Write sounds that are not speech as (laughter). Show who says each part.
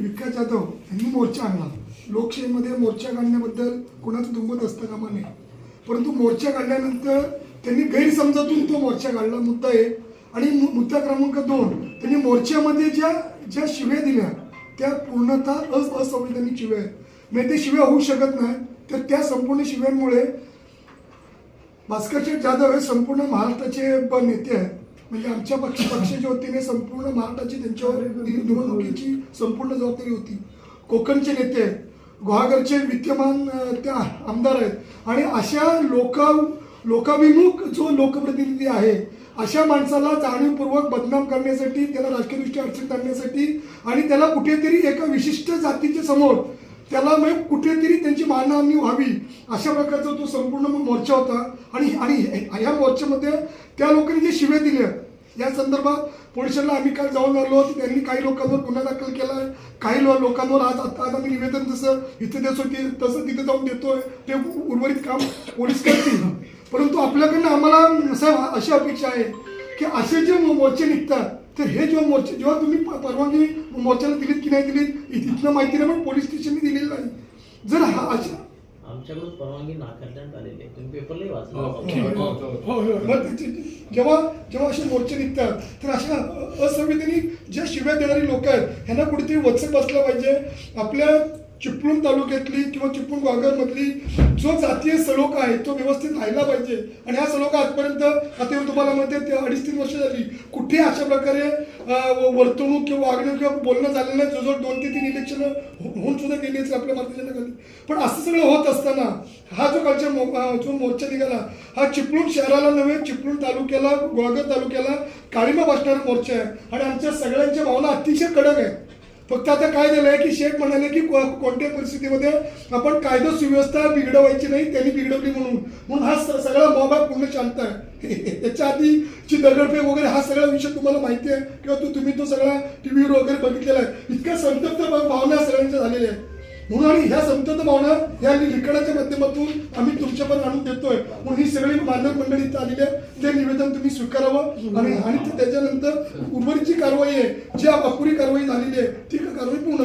Speaker 1: विकास जाधव विकास यांनी मोर्चा आणला. लोकशाहीमध्ये मोर्चा काढण्याबद्दल कोणाचं दुंबत असतं कामा नये परंतु मोर्चा काढल्यानंतर त्यांनी गैरसमजातून तो मोर्चा काढला. मुद्दा एक. आणि मुद्दा क्रमांक दोन. त्यांनी मोर्चामध्ये ज्या ज्या शिव्या दिल्या त्या पूर्णतः अस असंवैधानिक शिव्या आहेत. म्हणजे ते शिव्या होऊ शकत नाही तर त्या संपूर्ण शिव्यांमुळे भास्करचे जाधव हे संपूर्ण महाराष्ट्राचे नेते आहेत. म्हणजे आमच्या पक्ष पक्षाच्या वतीने संपूर्ण महाराष्ट्राची त्यांच्यावर निवडणुकीची संपूर्ण जबाबदारी होती. कोकणचे नेते आहेत गुहागरचे विद्यमान त्या आमदार आहेत. आणि अशा लोक लोकाभिमुख जो लोकप्रतिनिधी आहे अशा माणसाला जाणीवपूर्वक बदनाम करण्यासाठी त्याला राजकीयदृष्ट्या अडचणीत आणण्यासाठी आणि त्याला कुठेतरी एका विशिष्ट जातीच्या समोर त्याला मग कुठेतरी त्यांची मानहानी व्हावी अशा प्रकारचा तो संपूर्ण मग मोर्चा होता. आणि आणि ह्या मोर्चामध्ये त्या लोकांनी जे शिव्या दिल्या या संदर्भात पोलिसांना आम्ही काल जाऊन आलो त्यांनी काही लोकांवर गुन्हा दाखल केला काही लो- लोकांवर आज आता आज आम्ही निवेदन जसं इथे देतो ते तसं तिथे जाऊन देतोय. ते उर्वरित काम पोलीस करतील. परंतु आपल्याकडनं आम्हाला साहेब अशी अपेक्षा आहे की असे जे मोर्चे निघतात तर हे जेव्हा मोर्चे जेव्हा तुम्ही परवानगी मोर्चाला दिलीत की नाही दिलीत इ- इथनं माहिती नाही पण पोलीस स्टेशनने दिलेली नाही. जर हा अशा
Speaker 2: आमच्याकडून परवानगी नाकारण्यात आलेली आहे. तुम्ही पेपरलाही
Speaker 3: हो,
Speaker 2: वाचलं.
Speaker 3: हो, हो.
Speaker 1: जेव्हा जेव्हा असे मोर्चे निघतात तर अशा असंविधानिक ज्या शिव्या देणारी लोक आहेत ह्यांना कुठेतरी वचक बसलं पाहिजे. आपल्या चिपळूण तालुक्यातली किंवा चिपळूण ग्वागरमधली जो जातीय सलोखा आहे तो व्यवस्थित राहिला पाहिजे. आणि हा सलोखा आजपर्यंत आता तुम्हाला म्हणते ते अडीच तीन वर्ष झाली. कुठे अशा प्रकारे वर्तणूक किंवा वागणूक किंवा बोलणं झालेलं नाही. जवळजवळ दोन ते तीन इलेक्शन हो-, होऊन सुद्धा गेली आहेत आपल्या भारतीय जनता पार्टी पण असं सगळं होत असताना हा जो कालच्या मो- जो मोर्चा निघाला हा चिपळूण शहराला नव्हे चिपळूण तालुक्याला गोळागर तालुक्याला काळीमा बसणारा मोर्चा आहे. आणि आमच्या सगळ्यांच्या भावना अतिशय कडक आहे फक्त आता काय झालंय की शेख म्हणाले की कोणत्या परिस्थितीमध्ये आपण कायदा सुव्यवस्था बिघडवायची नाही त्यांनी बिघडवली म्हणून. म्हणून हा सगळा मोबाईल पूर्ण शांत आहे. (laughs) आधी आधीची दगडफेक वगैरे हा सगळा विषय तुम्हाला माहिती आहे किंवा तो तुम्ही तो सगळा टीव्हीवर वगैरे बघितलेला आहे. इतक्या संतप्त भावना सगळ्यांच्या झालेल्या आहेत. म्हणून आणि ह्या संतत भावना या लिखाणाच्या माध्यमातून आम्ही तुमच्यापर्यंत आणून देतोय. म्हणून ही सगळी मानव मंडळी इथं आलेली आहे ते निवेदन तुम्ही स्वीकारावं आणि आणि त्याच्यानंतर उर्वरित कारवाई आहे. जी अपुरी कारवाई झालेली आहे ती कारवाई पूर्ण